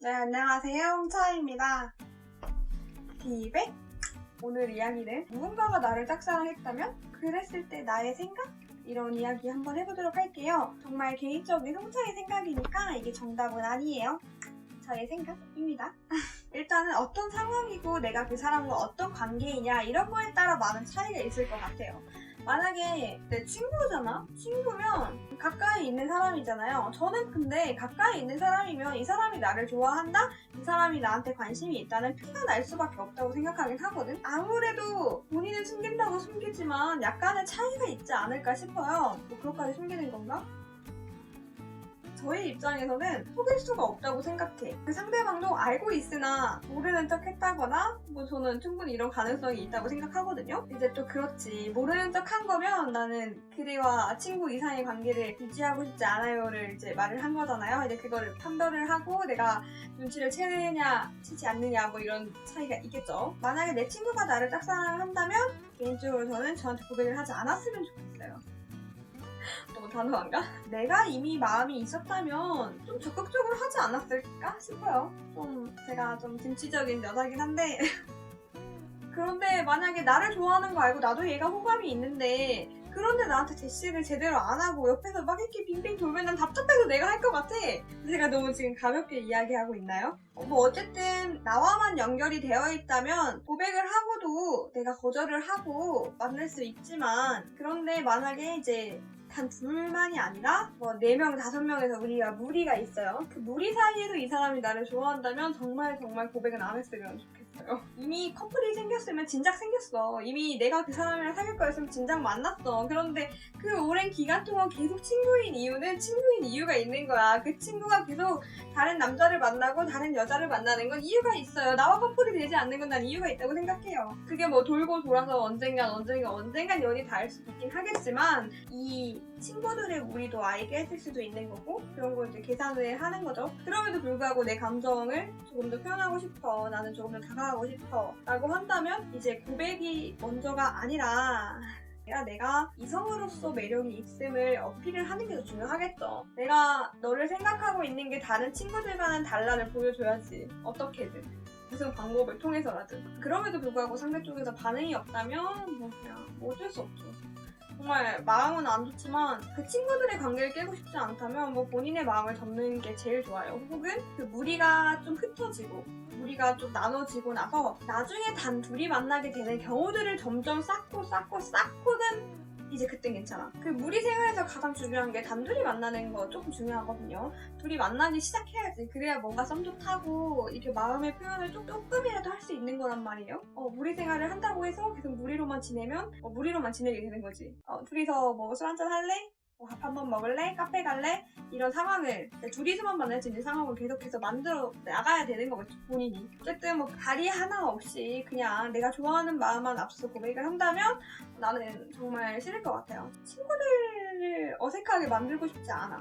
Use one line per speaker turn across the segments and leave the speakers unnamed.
네, 안녕하세요. 홍차입니다. 디백? 오늘 이야기는 누군가가 나를 짝사랑했다면 그랬을 때 나의 생각? 이런 이야기 한번 해보도록 할게요. 정말 개인적인 홍차의 생각이니까 이게 정답은 아니에요. 저의 생각입니다. 일단은 어떤 상황이고 내가 그 사람과 어떤 관계이냐 이런 거에 따라 많은 차이가 있을 것 같아요. 만약에 내 친구잖아? 친구면 가까이 있는 사람이잖아요. 저는 근데 가까이 있는 사람이면 이 사람이 나를 좋아한다? 이 사람이 나한테 관심이 있다는 피가 날 수밖에 없다고 생각하긴 하거든? 아무래도 본인은 숨긴다고 숨기지만 약간의 차이가 있지 않을까 싶어요. 뭐 그것까지 숨기는 건가? 저희 입장에서는 속일 수가 없다고 생각해. 그 상대방도 알고 있으나 모르는 척 했다거나 뭐 저는 충분히 이런 가능성이 있다고 생각하거든요. 이제 또 그렇지. 모르는 척 한 거면 나는 그대와 친구 이상의 관계를 유지하고 싶지 않아요를 이제 말을 한 거잖아요. 이제 그거를 판별을 하고 내가 눈치를 채느냐 채지 않느냐 뭐 이런 차이가 있겠죠. 만약에 내 친구가 나를 짝사랑을 한다면 개인적으로 저는 저한테 고백을 하지 않았으면 좋겠어요. 너무 단호한가? 내가 이미 마음이 있었다면 좀 적극적으로 하지 않았을까 싶어요. 좀 제가 좀 김치적인 여자긴 한데 그런데 만약에 나를 좋아하는 거 알고 나도 얘가 호감이 있는데 그런데 나한테 대시를 제대로 안 하고 옆에서 막 이렇게 빙빙 돌면 난 답답해서 내가 할 것 같아. 제가 너무 지금 가볍게 이야기하고 있나요? 어, 뭐 어쨌든 나와만 연결이 되어 있다면 고백을 하고도 내가 거절을 하고 만날 수 있지만 그런데 만약에 이제 단 둘만이 아니라 뭐네명 다섯 명에서 우리가 무리가 있어요. 그 무리 사이에도 이 사람이 나를 좋아한다면 정말 정말 고백은 안 했으면 좋겠어요. 이미 커플이 생겼으면 진작 생겼어. 이미 내가 그 사람이랑 사귈 거였으면 진작 만났어. 그런데 그 오랜 기간 동안 계속 친구인 이유는 친구인 이유가 있는 거야. 그 친구가 계속 다른 남자를 만나고 다른 여자를 만나는 건 이유가 있어요. 나와 커플이 되지 않는 건 난 이유가 있다고 생각해요. 그게 뭐 돌고 돌아서 언젠간 언젠간 언젠간 연이 닿을 수 있긴 하겠지만 이 친구들의 무리도 알게 했을 수도 있는 거고 그런 걸 이제 계산을 하는 거죠. 그럼에도 불구하고 내 감정을 조금 더 표현하고 싶어. 나는 조금 더 다가가고 싶어. 라고 한다면 이제 고백이 먼저가 아니라 내가 내가 이성으로서 매력이 있음을 어필을 하는 게 더 중요하겠죠. 내가 너를 생각하고 있는 게 다른 친구들과는 달라를 보여줘야지. 어떻게든. 무슨 방법을 통해서라든. 그럼에도 불구하고 상대 쪽에서 반응이 없다면 뭐 그냥 뭐 어쩔 수 없죠. 정말 마음은 안 좋지만 그 친구들의 관계를 깨고 싶지 않다면 뭐 본인의 마음을 접는 게 제일 좋아요. 혹은 그 무리가 좀 흩어지고 무리가 좀 나눠지고 나서 나중에 단 둘이 만나게 되는 경우들을 점점 쌓고 쌓고 쌓고는 이제 그땐 괜찮아. 그 무리 생활에서 가장 중요한 게 단둘이 만나는 거 조금 중요하거든요. 둘이 만나기 시작해야지. 그래야 뭔가 썸도 타고 이렇게 마음의 표현을 좀 조금이라도 할 수 있는 거란 말이에요. 어, 무리 생활을 한다고 해서 계속 무리로만 지내면 어, 무리로만 지내게 되는 거지. 어, 둘이서 뭐 술 한잔 할래? 뭐밥한번 먹을래? 카페 갈래? 이런 상황을 둘이서만 만날 수 있는 상황을 계속해서 만들어 나가야 되는 거겠죠 본인이 어쨌든 뭐 다리 하나 없이 그냥 내가 좋아하는 마음만 앞서 고백을 한다면 나는 정말 싫을 것 같아요 친구들을 어색하게 만들고 싶지 않아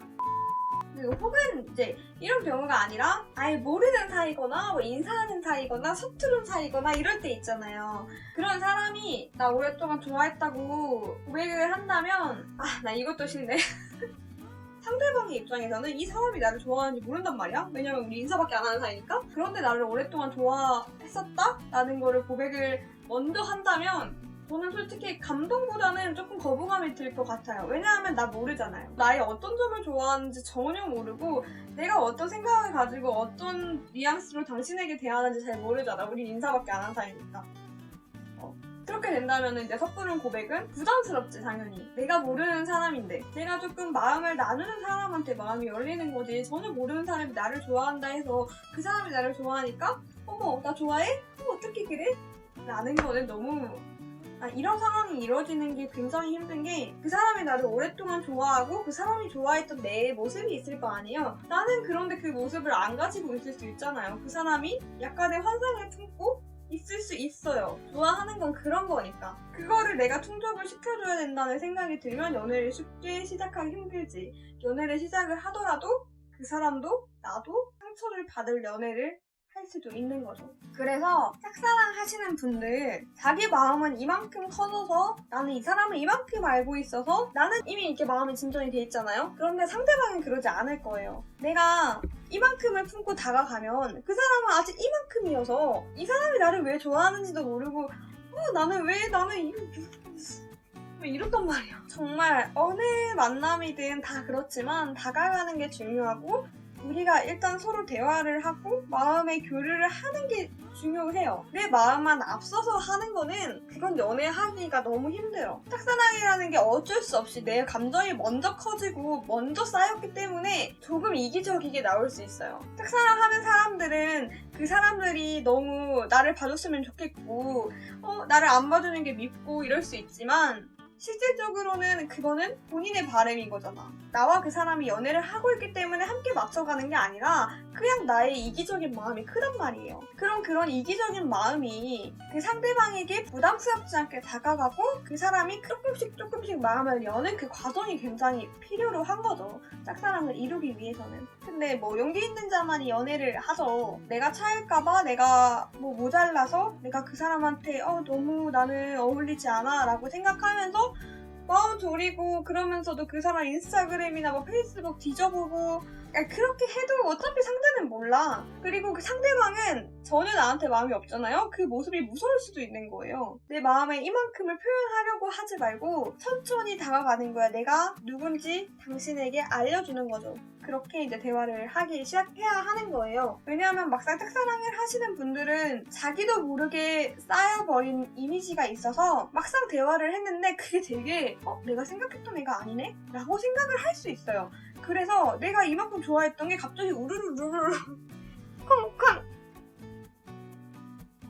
그리고 혹은 이제 이런 경우가 아니라 아예 모르는 사이거나 뭐 인사하는 사이거나 서투른 사이거나 이럴 때 있잖아요 그런 사람이 나 오랫동안 좋아했다고 고백을 한다면 아 나 이것도 싫네 상대방의 입장에서는 이 사람이 나를 좋아하는지 모른단 말이야. 왜냐면 우리 인사밖에 안 하는 사이니까. 그런데 나를 오랫동안 좋아했었다? 라는 거를 고백을 먼저 한다면 저는 솔직히 감동보다는 조금 거부감이 들 것 같아요. 왜냐하면 나 모르잖아요. 나의 어떤 점을 좋아하는지 전혀 모르고 내가 어떤 생각을 가지고 어떤 뉘앙스로 당신에게 대하는지 잘 모르잖아. 우리 인사밖에 안 한 사이니까. 어. 그렇게 된다면 이제 섣부른 고백은 부담스럽지 당연히 내가 모르는 사람인데 내가 조금 마음을 나누는 사람한테 마음이 열리는 거지 전혀 모르는 사람이 나를 좋아한다 해서 그 사람이 나를 좋아하니까 어머 나 좋아해? 어 어떻게 그래? 라는 거는 너무 아, 이런 상황이 이루어지는 게 굉장히 힘든 게 그 사람이 나를 오랫동안 좋아하고 그 사람이 좋아했던 내 모습이 있을 거 아니에요. 나는 그런데 그 모습을 안 가지고 있을 수 있잖아요. 그 사람이 약간의 환상을 품고 있을 수 있어요. 좋아하는 건 그런 거니까. 그거를 내가 충족을 시켜줘야 된다는 생각이 들면 연애를 쉽게 시작하기 힘들지. 연애를 시작을 하더라도 그 사람도 나도 상처를 받을 연애를 할 수도 있는 거죠. 그래서 짝사랑 하시는 분들 자기 마음은 이만큼 커져서 나는 이 사람을 이만큼 알고 있어서 나는 이미 이렇게 마음이 진전이 돼 있잖아요. 그런데 상대방은 그러지 않을 거예요. 내가 이만큼을 품고 다가가면 그 사람은 아직 이만큼이어서 이 사람이 나를 왜 좋아하는지도 모르고 어 나는 왜 나는 이렇단 말이야. 정말 어느 만남이든 다 그렇지만 다가가는 게 중요하고 우리가 일단 서로 대화를 하고 마음의 교류를 하는 게 중요해요. 내 마음만 앞서서 하는 거는 그건 연애하기가 너무 힘들어. 짝사랑이라는 게 어쩔 수 없이 내 감정이 먼저 커지고 먼저 쌓였기 때문에 조금 이기적이게 나올 수 있어요. 짝사랑 하는 사람들은 그 사람들이 너무 나를 봐줬으면 좋겠고 어, 나를 안 봐주는 게 밉고 이럴 수 있지만 실질적으로는 그거는 본인의 바람인 거잖아. 나와 그 사람이 연애를 하고 있기 때문에 함께 맞춰가는 게 아니라 그냥 나의 이기적인 마음이 크단 말이에요. 그럼 그런 이기적인 마음이 그 상대방에게 부담스럽지 않게 다가가고 그 사람이 조금씩 조금씩 마음을 여는 그 과정이 굉장히 필요로 한 거죠. 짝사랑을 이루기 위해서는. 근데 뭐 용기 있는 자만이 연애를 하죠. 내가 차일까봐 내가 뭐 모자라서 내가 그 사람한테 어 너무 나는 어울리지 않아 라고 생각하면서 마음 졸이고 그러면서도 그 사람 인스타그램이나 뭐 페이스북 뒤져보고 야, 그렇게 해도 어차피 상대는 몰라. 그리고 그 상대방은 전혀 나한테 마음이 없잖아요? 그 모습이 무서울 수도 있는 거예요. 내 마음에 이만큼을 표현하려고 하지 말고 천천히 다가가는 거야. 내가 누군지 당신에게 알려주는 거죠. 그렇게 이제 대화를 하기 시작해야 하는 거예요. 왜냐하면 막상 짝사랑을 하시는 분들은 자기도 모르게 쌓여버린 이미지가 있어서 막상 대화를 했는데 그게 되게 어? 내가 생각했던 애가 아니네? 라고 생각을 할 수 있어요. 그래서 내가 이만큼 좋아했던 게 갑자기 우르르르르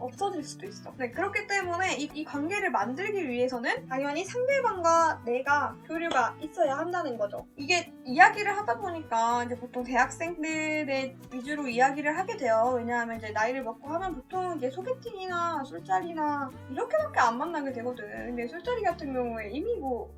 없어질 수도 있어. 네, 그렇기 때문에 이, 이 관계를 만들기 위해서는 당연히 상대방과 내가 교류가 있어야 한다는 거죠. 이게 이야기를 하다 보니까 이제 보통 대학생들의 위주로 이야기를 하게 돼요. 왜냐하면 이제 나이를 먹고 하면 보통 이제 소개팅이나 술자리나 이렇게밖에 안 만나게 되거든. 근데 술자리 같은 경우에 이미 뭐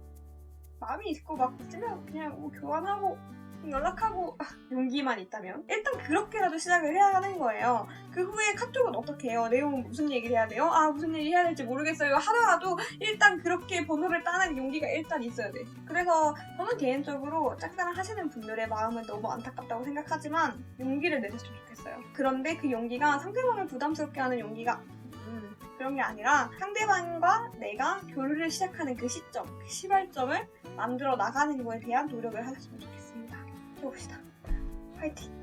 마음이 있고 막 있으면 그냥 뭐 교환하고 연락하고 아, 용기만 있다면 일단 그렇게라도 시작을 해야 하는 거예요. 그 후에 카톡은 어떻게 해요? 내용은 무슨 얘기를 해야 돼요? 아 무슨 얘기 해야 될지 모르겠어요 하더라도 일단 그렇게 번호를 따는 용기가 일단 있어야 돼. 그래서 저는 개인적으로 짝사랑 하시는 분들의 마음은 너무 안타깝다고 생각하지만 용기를 내셨으면 좋겠어요. 그런데 그 용기가 상대방을 부담스럽게 하는 용기가 음, 그런 게 아니라 상대방과 내가 교류를 시작하는 그 시점, 그 시발점을 만들어 나가는 거에 대한 노력을 하셨으면 좋겠습니다. 해봅시다. 화이팅!